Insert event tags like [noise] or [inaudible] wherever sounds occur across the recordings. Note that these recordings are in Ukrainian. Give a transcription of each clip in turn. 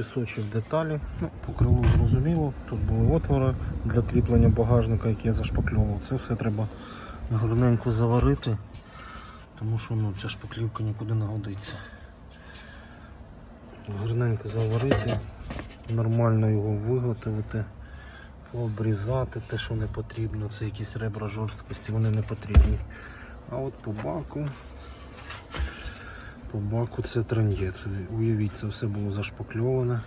пропісочив деталі. Ну, по крилу зрозуміло. Тут були отвори для кріплення багажника, які я зашпакльовував. Це все треба гарненько заварити, тому що ну, ця шпаклівка нікуди не годиться. Гарненько заварити, нормально його виготовити, обрізати те, що не потрібно. Це якісь ребра жорсткості, вони не потрібні. А от по баку. По баку це трендець. Уявіть, це все було зашпакльоване.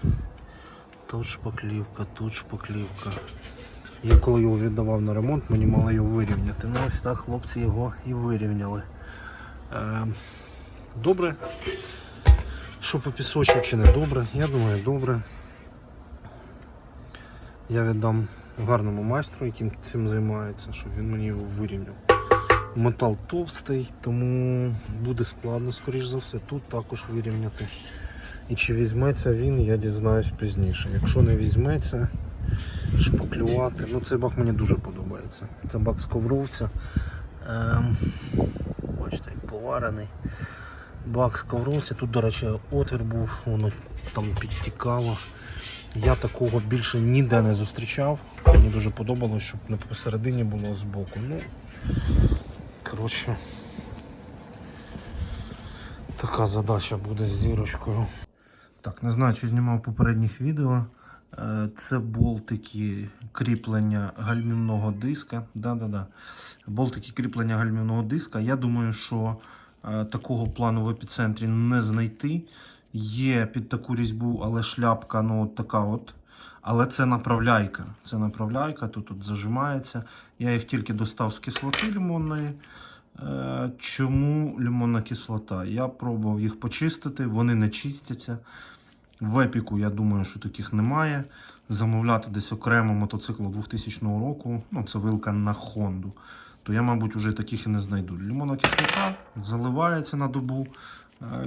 Тут шпаклівка, тут шпаклівка. Я коли його віддавав на ремонт, мені мали його вирівняти. Ну ось так хлопці його і вирівняли. Е, добре. Що по пісочку чи не добре? Я думаю, добре. Я віддам гарному майстру, яким цим займається, щоб він мені його вирівняв. Метал товстий, тому буде складно, скоріш за все, тут також вирівняти. І чи візьметься він, я дізнаюсь пізніше. Якщо не візьметься, шпаклювати. Ну цей бак мені дуже подобається. Це бак з ковровця. Ем, бачите, поварений. Бак з ковровця. Тут, до речі, отвір був, воно там підтікало. Я такого більше ніде не зустрічав. Мені дуже подобалось, щоб не посередині було збоку. Ну, коротше, така задача буде з зірочкою. Так, не знаю, чи знімав попередніх відео. Е, Це болтики кріплення гальмівного диска. Да-да-да. Болтики кріплення гальмівного диска. Я думаю, що е, такого плану в епіцентрі не знайти. Є під таку різьбу, але шляпка, ну от така от. Але це направляйка. Це направляйка, тут от зажимається. Я їх тільки достав з кислоти лимонної. Е, Чому лимонна кислота? Я пробував їх почистити, вони не чистяться. В епіку, я думаю, що таких немає. Замовляти десь окремо мотоцикл 2000 року, ну це вилка на Хонду, то я, мабуть, вже таких і не знайду. Лимонна кислота заливається на добу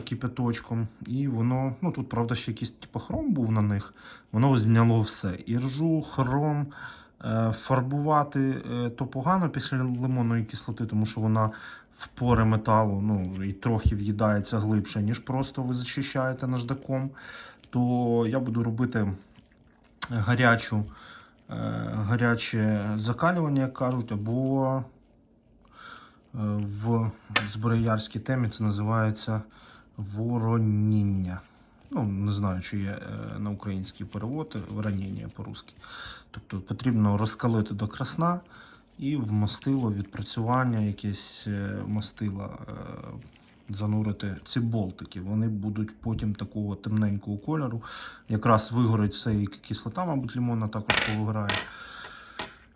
кипяточком, і воно, ну тут, правда, ще якийсь типу, хром був на них, воно зняло все. І ржу, хром. Е, Фарбувати е, то погано після лимонної кислоти, тому що вона в пори металу ну, і трохи в'їдається глибше, ніж просто ви зачищаєте наждаком. То я буду робити гарячу, е, гаряче закалювання, як кажуть, або е, в зброярській темі це називається вороніння. Ну, не знаю, чи є е, на український перевод вороніння по-русски. Тобто потрібно розкалити до красна і в мастило відпрацювання, якесь е, мастило е, занурити ці болтики. Вони будуть потім такого темненького кольору. Якраз вигорить все і кислота, мабуть, лимонна також повиграє.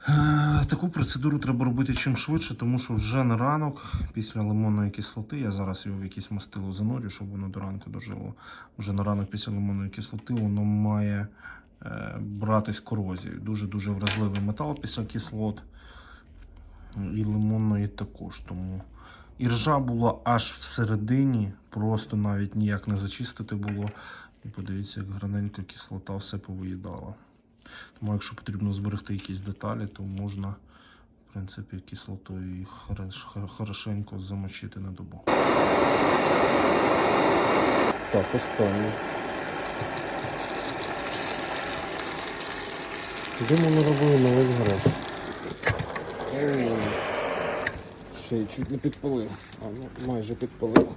Е, Таку процедуру треба робити чим швидше, тому що вже на ранок, після лимонної кислоти, я зараз його в якесь мастило занурю, щоб воно до ранку дожило. Вже на ранок після лимонної кислоти воно має е, братись корозією. Дуже-дуже вразливий метал після кислот. І лимонної також. Тому і ржа була аж всередині, просто навіть ніяк не зачистити було. І подивіться, як граненько кислота все повиїдала. Тому якщо потрібно зберегти якісь деталі, то можна, в принципі, кислотою їх хорошенько замочити на добу. Так, останнє. Диму не робили на гараж. Ще й чуть не підпалив. А, ну майже підпалив.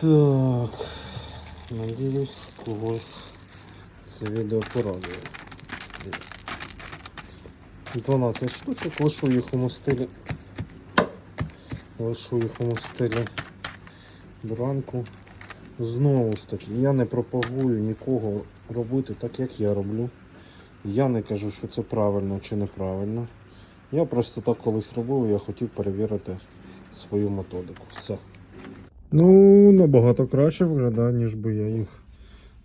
Так. Надіюсь, когось це відео порадує. 12 штучок, лишу їх у мостилі. Лишу їх у мостилі до ранку. Знову ж таки, я не пропагую нікого робити так, як я роблю. Я не кажу, що це правильно чи неправильно. Я просто так колись робив, я хотів перевірити свою методику. Все. Ну, набагато краще виглядає, ніж би я їх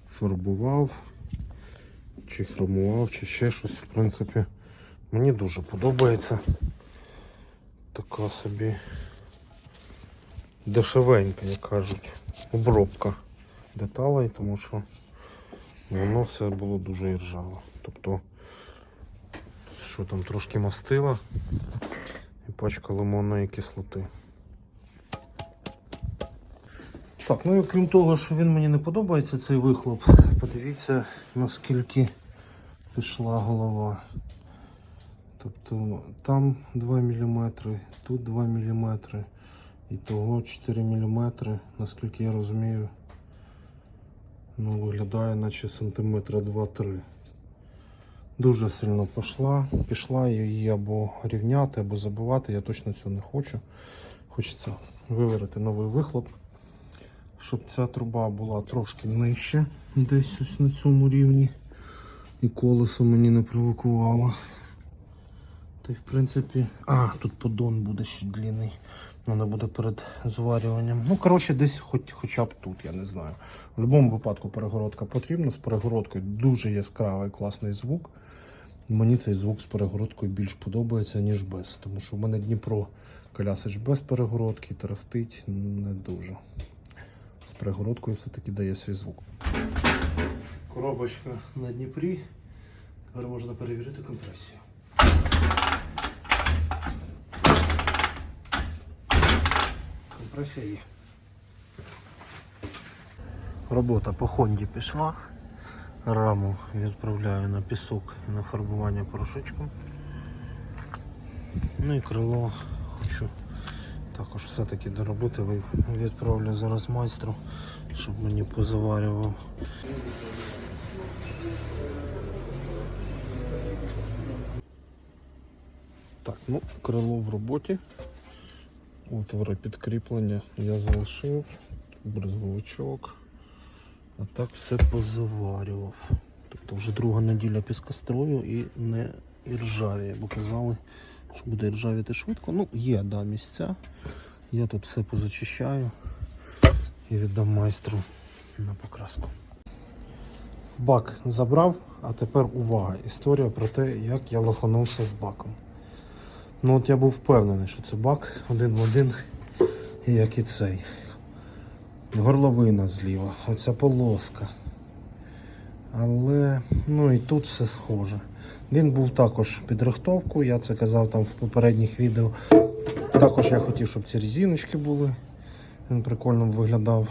фарбував, чи хромував, чи ще щось, в принципі. Мені дуже подобається. Така собі дешевенька, як кажуть, обробка деталей, тому що воно все було дуже іржаве. Тобто, що там трошки мастила і пачка лимонної кислоти. Так, ну і крім того, що він мені не подобається, цей вихлоп, подивіться, наскільки пішла голова. Тобто там 2 мм, тут 2 мм, і того 4 мм, наскільки я розумію, ну, виглядає наче сантиметра 2-3. Дуже сильно пішла. Пішла її або рівняти, або забивати. Я точно цього не хочу. Хочеться виварити новий вихлоп, щоб ця труба була трошки нижче, десь ось на цьому рівні. І колесо мені не провокувало. Та й в принципі. А, тут поддон буде ще длинний. Воно буде перед зварюванням. Ну, коротше, десь хоч, хоча б тут, я не знаю. В будь-якому випадку перегородка потрібна. З перегородкою дуже яскравий класний звук. Мені цей звук з перегородкою більш подобається, ніж без. Тому що в мене Дніпро колясич без перегородки, тарахтить не дуже. Перегородкою все-таки дає свій звук. Коробочка на Дніпрі. Тепер можна перевірити компресію. Компресія є. Робота по Хонді пішла. Раму відправляю на пісок і на фарбування порошочком. Ну і крило хочу також все-таки доробити. Ви- Відправлю зараз майстру, щоб мені позаварював. Так, ну, крило в роботі. Отвори підкріплення я залишив. Брезговичок. А так все позаварював. Тобто вже друга неділя піскострою і не іржавіє, бо казали, що буде іржавіти швидко. Ну, є да, місця. Я тут все позачищаю і віддам майстру на покраску. Бак забрав, а тепер увага. Історія про те, як я лоханувся з баком. Ну от я був впевнений, що це бак один в один, як і цей. Горловина зліва, оця полоска. Але ну і тут все схоже. Він був також під рихтовку, я це казав там в попередніх відео. Також я хотів, щоб ці резиночки були. Він прикольно виглядав.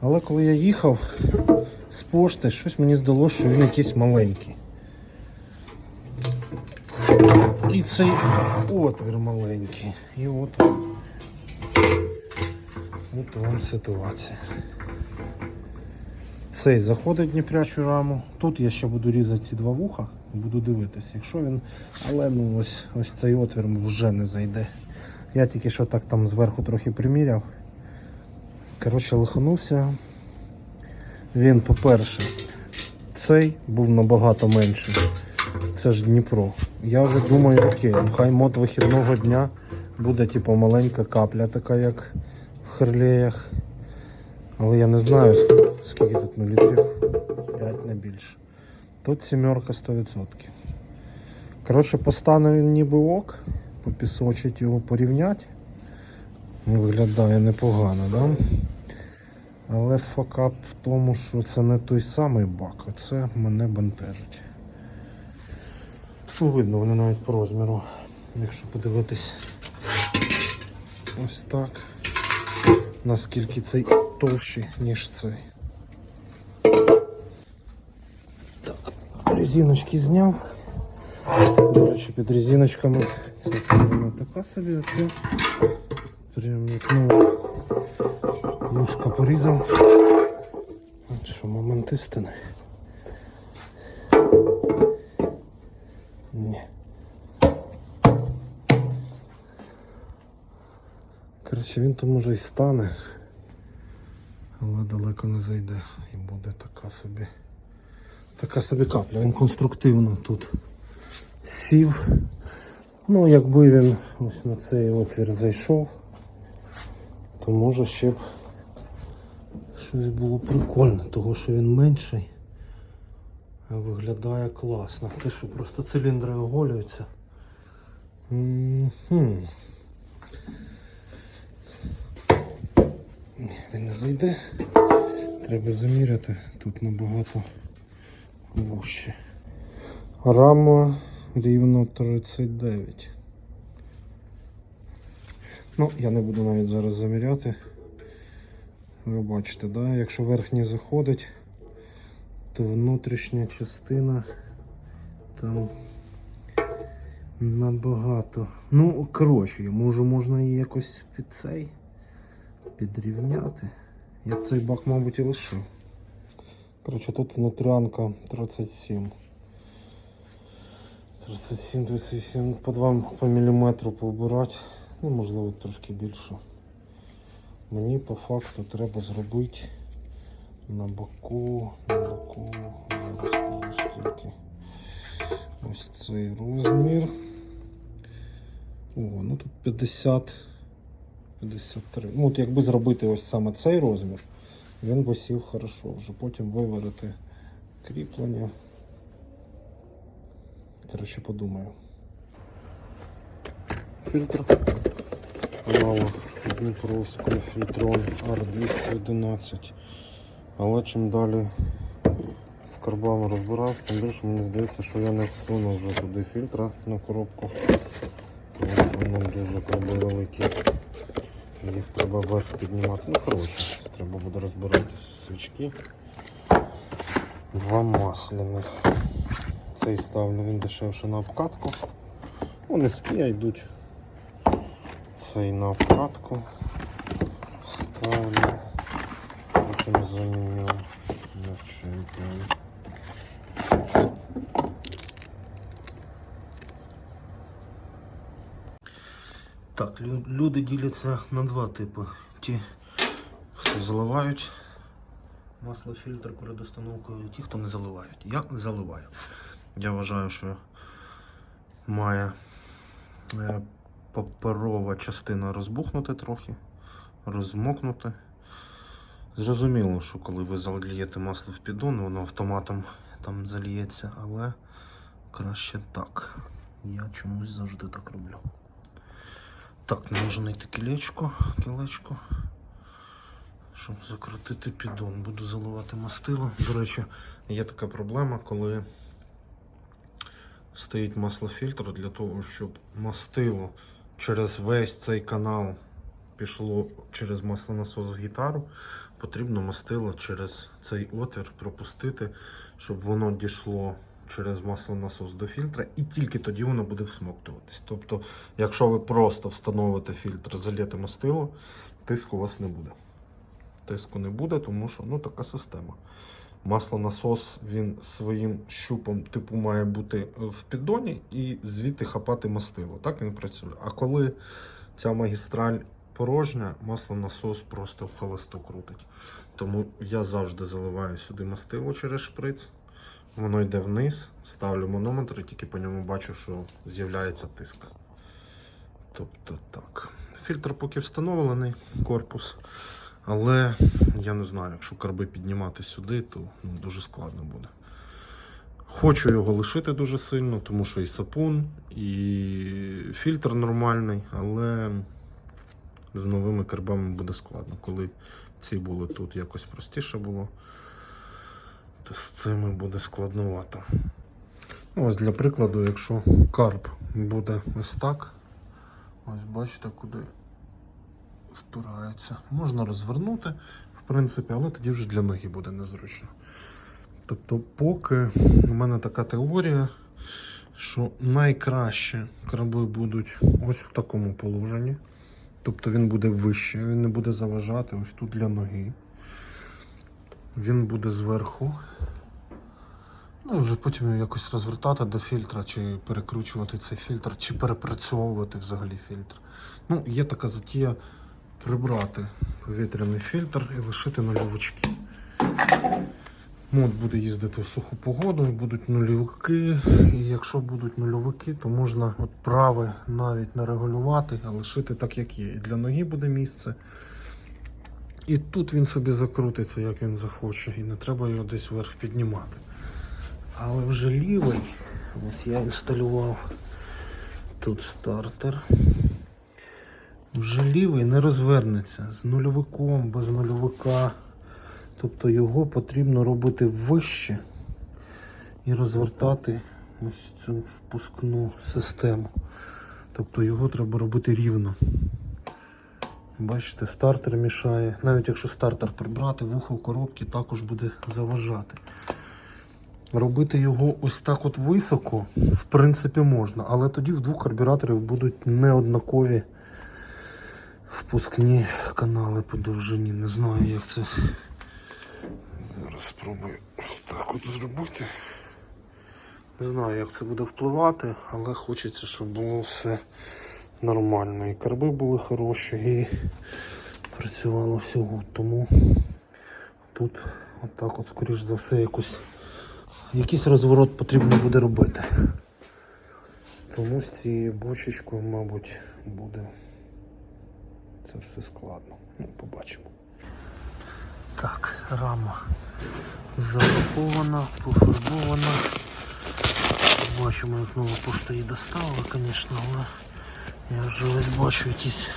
Але коли я їхав з пошти, щось мені здалося, що він якийсь маленький. І цей отвір маленький. І от. От вам ситуація. Цей заходить в дніпрячу раму. Тут я ще буду різати ці два вуха, буду дивитися, якщо він. Але ну ось ось цей отвір вже не зайде. Я тільки що так там зверху трохи приміряв. Коротше, лиханувся. Він, по-перше, цей був набагато менший. Це ж Дніпро. Я вже думаю, окей, ну хай мод вихідного дня буде типу маленька капля, така як в Харлеях. Але я не знаю, ск- скільки тут ну, літрів. 5 не більше. Тут сімерка 100%. Коротше, постане він ніби ок, попісочить його порівняти. Виглядає непогано, да? Але факап в тому, що це не той самий бак, оце мене бентежить. Ну, видно, вони навіть по розміру, якщо подивитись ось так, наскільки цей товщий, ніж цей. Так, резиночки зняв. До речі, під резиночками ця сторона така собі, а це прям як ну, Юшка порізав. От що, момент істини. Ні. Коротше, він то може і стане, але далеко не зайде і буде така собі. Така собі капля. Він конструктивно тут сів. Ну, якби він ось на цей отвір зайшов, то може ще б щось було прикольне, того що він менший. Виглядає класно. Те, що просто циліндри оголюються. М-хм. Ні, він не зайде. Треба заміряти. Тут набагато вужче. Рама рівно 39. Ну, я не буду навіть зараз заміряти. Ви бачите, да? якщо верхній заходить, то внутрішня частина там набагато. Ну, коротше, може можна її якось під цей підрівняти. Я б цей бак, мабуть, і лишив. Коротше, тут внутрянка 37. 37, 38, по 2 по міліметру поубирати. Ну, можливо, трошки більше. Мені по факту треба зробити на боку, на боку, я розкажу скільки. Ось цей розмір. О, ну тут 50, 53. Ну, от якби зробити ось саме цей розмір, він би сів хорошо. Вже потім виварити кріплення. Коротше, подумаю. Фільтр. Аналог Дніпровського фільтрон R211. Але чим далі з карбами розбирався, тим більше мені здається, що я не всуну вже туди фільтра на коробку. Тому що воно дуже карби великі. Їх треба вверх піднімати. Ну, коротше, треба буде розбирати свічки. Два масляних. Цей ставлю, він дешевше на обкатку. Вони з Kia йдуть. Цей на обкатку. Ставлю. Потім заміню на чемпіон. Так, люди діляться на два типи. Ті, заливають маслофільтр перед установкою, ті, хто не заливають. Я заливаю. Я вважаю, що має е, паперова частина розбухнути трохи, розмокнути. Зрозуміло, що коли ви залієте масло в піддон, воно автоматом там заліється, але краще так. Я чомусь завжди так роблю. Так, не можу знайти кілечко, кілечко, щоб закрутити піддон. Буду заливати мастило. До речі, є така проблема, коли стоїть маслофільтр для того, щоб мастило через весь цей канал пішло через маслонасос в гітару. Потрібно мастило через цей отвір пропустити, щоб воно дійшло через маслонасос до фільтра, і тільки тоді воно буде всмоктуватись. Тобто, якщо ви просто встановите фільтр, заліте мастило, тиску у вас не буде. Тиску не буде, тому що ну, така система. Маслонасос він своїм щупом типу має бути в піддоні і звідти хапати мастило. Так він працює. А коли ця магістраль порожня, маслонасос просто в холосту крутить. Тому я завжди заливаю сюди мастило через шприц. Воно йде вниз, ставлю манометр і тільки по ньому бачу, що з'являється тиск. Тобто так. Фільтр поки встановлений, корпус. Але я не знаю, якщо карби піднімати сюди, то ну, дуже складно буде. Хочу його лишити дуже сильно, тому що і сапун, і фільтр нормальний, але з новими карбами буде складно. Коли ці були тут якось простіше було, то з цими буде складновато. Ну, Ось для прикладу, якщо карб буде ось так, ось бачите, куди впирається. Можна розвернути, в принципі, але тоді вже для ноги буде незручно. Тобто, поки у мене така теорія, що найкраще краби будуть ось в такому положенні. Тобто він буде вище, він не буде заважати ось тут для ноги. Він буде зверху. Ну і вже потім якось розвертати до фільтра, чи перекручувати цей фільтр, чи перепрацьовувати взагалі фільтр. Ну, є така затія прибрати повітряний фільтр і лишити нульовички. Мод буде їздити в суху погоду, і будуть нульовики. І якщо будуть нульовики, то можна от прави навіть не регулювати, а лишити так, як є. І для ноги буде місце. І тут він собі закрутиться, як він захоче, і не треба його десь вверх піднімати. Але вже лівий, ось я інсталював тут стартер. Вже лівий не розвернеться з нульовиком, без нульовика. Тобто його потрібно робити вище і розвертати ось цю впускну систему. Тобто його треба робити рівно. Бачите, стартер мішає. Навіть якщо стартер прибрати, вухо коробки також буде заважати. Робити його ось так от високо, в принципі, можна, але тоді в двох карбюраторів будуть неоднакові впускні канали по довжині. Не знаю, як це. Зараз спробую ось так от зробити. Не знаю, як це буде впливати, але хочеться, щоб було все нормально. І карби були хороші, і працювало всього. Тому тут отак от, скоріш за все, якось, якийсь розворот потрібно буде робити. Тому з цією бочечкою, мабуть, буде це все складно. Ну, побачимо. Так, рама запакована, пофарбована. Бачимо, як нова пошта її доставила, звісно, але я вже ось бачу якісь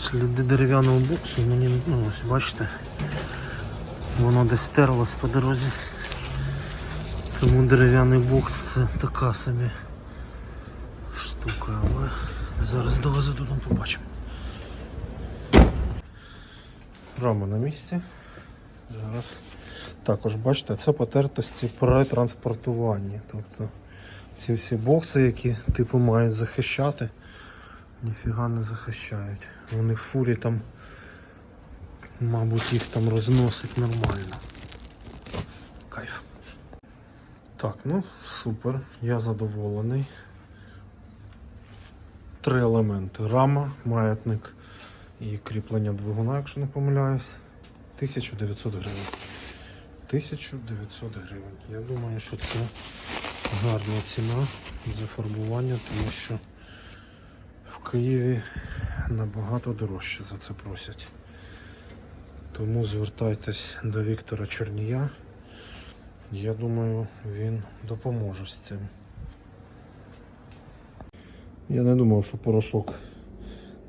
сліди дерев'яного боксу. Мені, ну ось бачите, воно десь терлось по дорозі. Тому дерев'яний бокс це така собі штука, але зараз довезу додому побачимо. Рама на місці. Зараз також бачите, це потертості при транспортуванні. Тобто ці всі бокси, які типу мають захищати, ніфіга не захищають. Вони в фурі там, мабуть, їх там розносить нормально. Кайф. Так, ну супер, я задоволений. Три елементи. Рама, маятник і кріплення двигуна, якщо не помиляюсь. 1900 гривень. 1900 гривень. Я думаю, що це гарна ціна за фарбування, тому що в Києві набагато дорожче за це просять. Тому звертайтесь до Віктора Чорнія. Я думаю, він допоможе з цим. Я не думав, що порошок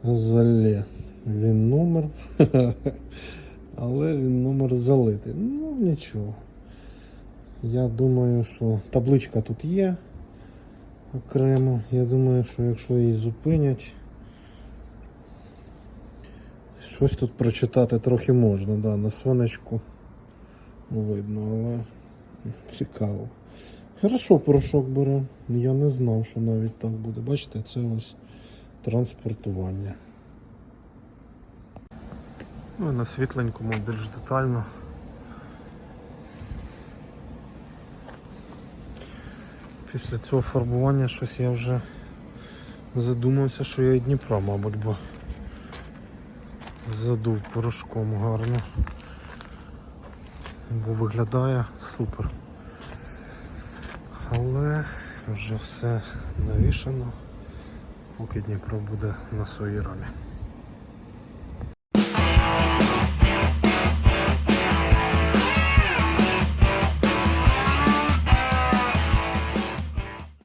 залє. Він номер. [laughs] Але він номер залитий. Ну нічого. Я думаю, що табличка тут є окремо. Я думаю, що якщо її зупинять, щось тут прочитати трохи можна, да, на сонечку видно, але цікаво. Хорошо, порошок бере. Я не знав, що навіть так буде. Бачите, це ось транспортування. Ну і на світленькому більш детально. Після цього фарбування щось я вже задумався, що я і Дніпра, мабуть, бо задув порошком гарно. Бо виглядає супер. Але вже все навішано, поки Дніпро буде на своїй рамі.